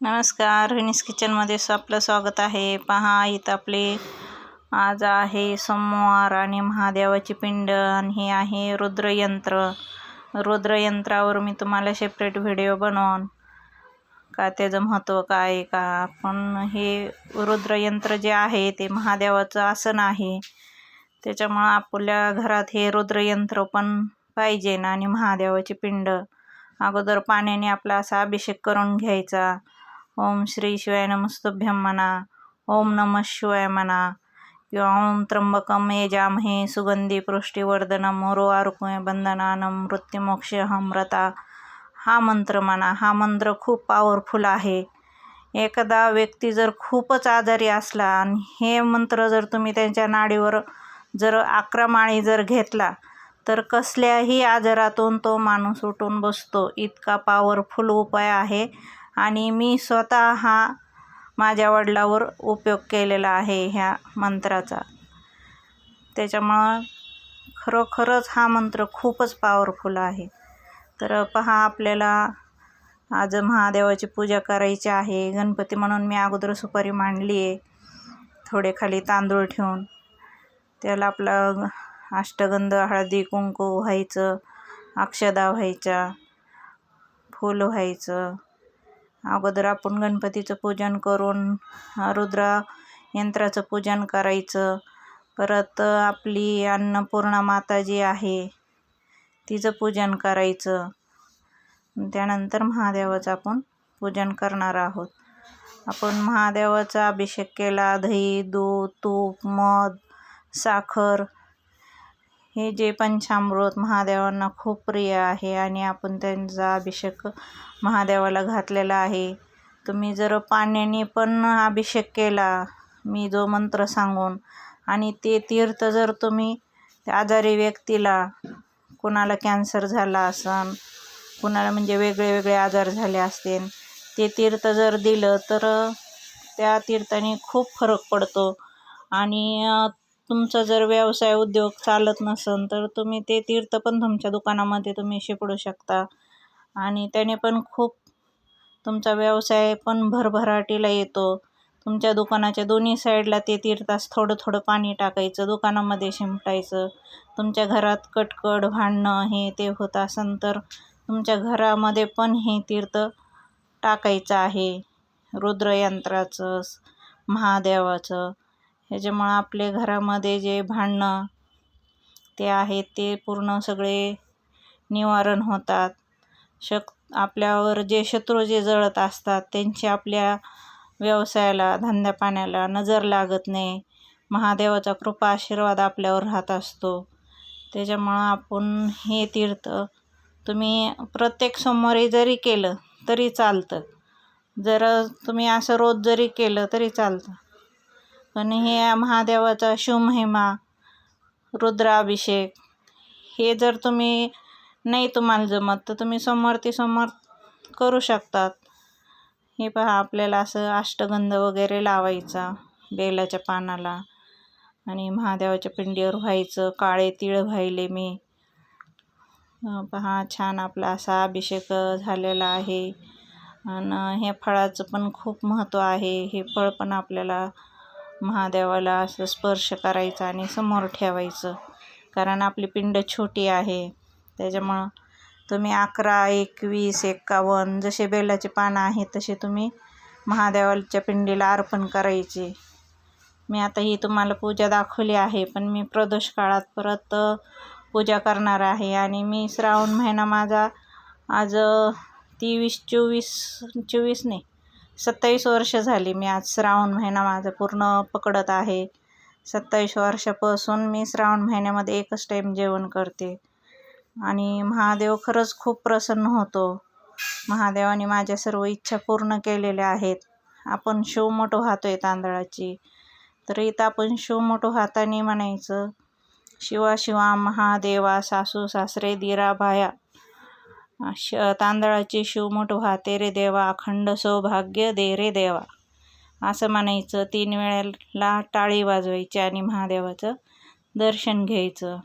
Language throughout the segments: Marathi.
नमस्कार विनीस किचनमध्ये स- आपलं स्वागत आहे. पहा इथं आपले आज आहे सोमवार आणि महादेवाची पिंड आणि हे आहे रुद्रयंत्र. रुद्रयंत्रावर मी तुम्हाला सेपरेट व्हिडिओ बनवून का त्याचं महत्त्व काय का? पण हे रुद्रयंत्र जे आहे ते महादेवाचं आसन आहे. त्याच्यामुळं आपल्या घरात हे रुद्रयंत्र पण पाहिजे ना आणि महादेवाची पिंड. अगोदर पाण्याने आपला असा अभिषेक करून घ्यायचा. ओम श्री शिवाय नमस्तुभ्यम म्हणा ओम नम शिवाय म्हणा किंवा ओम त्र्यंबकम जामहे सुगंधी पुष्टीवर्धनम उर्वारुकमे बंधनानम मृत्युमोक्षहम रता हा मंत्र म्हणा हा मंत्र खूप पॉवरफुल आहे. एखादा व्यक्ती जर खूपच आजारी असला आणि हे मंत्र जर तुम्ही त्यांच्या नाडीवर जर आक्रमाळी जर घेतला तर कसल्याही आजारातून तो माणूस उठून बसतो. इतका पॉवरफुल उपाय आहे. आणि मी स्वतः हा माझ्या वडिलावर उपयोग केलेला आहे ह्या मंत्राचा. त्याच्यामुळं खरोखरच हा मंत्र खूपच पॉवरफुल आहे. तर पहा आपल्याला आज महादेवाची पूजा करायची आहे. गणपती म्हणून मी अगोदर सुपारी मांडली आहे. थोडे खाली तांदूळ ठेवून. त्याला आपलं अष्टगंध हळदी कुंकू व्हायचं अक्षदा व्हायच्या फूल व्हायचं. अगोदर आपण गणपतीचं पूजन करून रुद्र यंत्राचं पूजन करायचं. परत आपली अन्नपूर्णा माता जी आहे तिचं पूजन करायचं. त्यानंतर महादेवाचं आपण पूजन करणार आहोत. आपण महादेवाचा अभिषेक केला दही दूध तूप मध साखर हे जे पंचामृत महादेवांना खूप प्रिय आहे आणि आपण त्यांचा अभिषेक महादेवाला घातलेला आहे. तुम्ही जर पाण्याने पण अभिषेक केला मी जो मंत्र सांगून आणि ते तीर्थ जर तुम्ही आजारी व्यक्तीला कुणाला कॅन्सर झाला असन कुणाला म्हणजे वेगळे वेगळे आजार झाले असतील ते तीर्थ जर दिलं तर त्या तीर्थाने खूप फरक पडतो. आणि तुमचा जर व्यवसाय उद्योग चालत नसेल तर तुम्ही ते तीर्थ पण तुमच्या दुकानामध्ये तुम्ही शिपडू शकता. आणि त्याने पण खूप तुमचा व्यवसाय पण भरभराटीला येतो. तुमच्या दुकानाच्या दोन्ही साईडला ते तीर्थास थोडं थोडं पाणी टाकायचं दुकानामध्ये शिंपटायचं. तुमच्या घरात कटकड भांडणं हे ते होत असेल तर तुमच्या घरामध्ये पण हे तीर्थ टाकायचं आहे. रुद्रयंत्राचं महादेवाचं. ह्याच्यामुळं आपले घरामध्ये जे भांडणं ते आहेत ते पूर्ण सगळे निवारण होतात. शक आपल्यावर जे शत्रू जे जळत असतात त्यांची आपल्या व्यवसायाला धंद्यापाण्याला नजर लागत नाही. महादेवाचा कृपा आशीर्वाद आपल्यावर राहत असतो. त्याच्यामुळं आपण हे तीर्थ तुम्ही प्रत्येक सोमवारी जरी केलं तरी चालतं. जर तुम्ही असं रोज जरी केलं तरी चालतं. पण हे महादेवाचा शिवमहिमा रुद्राभिषेक हे जर तुम्ही नाही तुम्हाला जमत तर तुम्ही समोर ते समोर करू शकतात. हे पहा आपल्याला असं अष्टगंध वगैरे लावायचा बेलाच्या पानाला आणि महादेवाच्या पिंडीवर व्हायचं काळे तिळ व्हायले मी. पहा छान आपला असा अभिषेक झालेला आहे. आणि हे फळाचं पण खूप महत्त्व आहे. हे फळ पण आपल्याला महादेवाला असं स्पर्श करायचं आणि समोर ठेवायचं. कारण आपली पिंड छोटी आहे. त्याच्यामुळं तुम्ही अकरा एकवीस एक्कावन्न जसे बेलाचे पानं आहेत तसे तुम्ही महादेवाच्या पिंडीला अर्पण करायचे. मी आता ही तुम्हाला पूजा दाखवली आहे पण मी प्रदोष काळात परत पूजा करणार आहे. आणि मी श्रावण महिना माझा आज तेवीस चोवीस चोवीस नाही सत्तावीस वर्ष झाली. मी आज श्रावण महिना माझा पूर्ण पकडत आहे. सत्तावीस वर्षापासून मी श्रावण महिन्यामध्ये एकच टाईम जेवण करते. आणि महादेव खरंच खूप प्रसन्न होतो. महादेवाने माझ्या सर्व इच्छा पूर्ण केलेल्या आहेत. आपण शिव मोठं वाहतोय तांदळाची. तर इथं आपण शिव मोठं हाताने म्हणायचं शिवा शिवा महादेवा सासू सासरे दिरा भाया. श तांदळाची शिवमोठ व्हाते रे देवा अखंड सौभाग्य दे रे देवा. असं म्हणायचं. तीन वेळेला टाळी वाजवायची आणि महादेवाचं दर्शन घ्यायचं.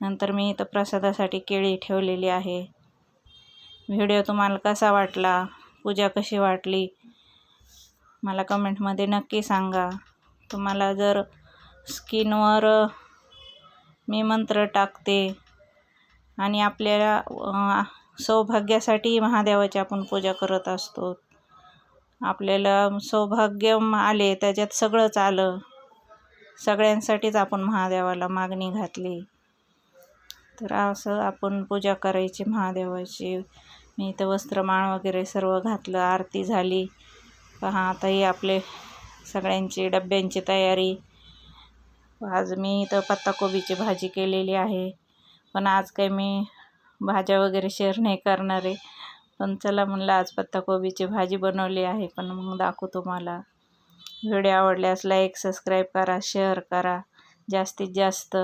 नंतर मी इथं प्रसादासाठी केळी ठेवलेली आहे. व्हिडिओ तुम्हाला कसा वाटला? पूजा कशी वाटली? मला कमेंटमध्ये नक्की सांगा. तुम्हाला जर स्किनवर मी मंत्र टाकते आणि आपल्याला सौभाग्यासाठी महादेवाची आपण पूजा करत असतो. आपल्याला सौभाग्य आले त्याच्यात सगळंच आलं. सगळ्यांसाठीच आपण महादेवाला मागणी घातली. तर असं आपण पूजा करायची महादेवाची. मी इथं वस्त्रमाळ वगैरे सर्व घातलं आरती झाली. पहा आताही आपले सगळ्यांची डब्यांची तयारी. आज मी इथं पत्ताकोबीची भाजी केलेली आहे. पण आज काही मी भाज्या वगैरे शेअर नाही करणार आहे. पण चला म्हणलं आज पत्ताकोबीची भाजी बनवली आहे पण मग दाखवू तुम्हाला. व्हिडिओ आवडल्यास लाईक सबस्क्राईब करा शेअर करा. जास्तीत जास्त.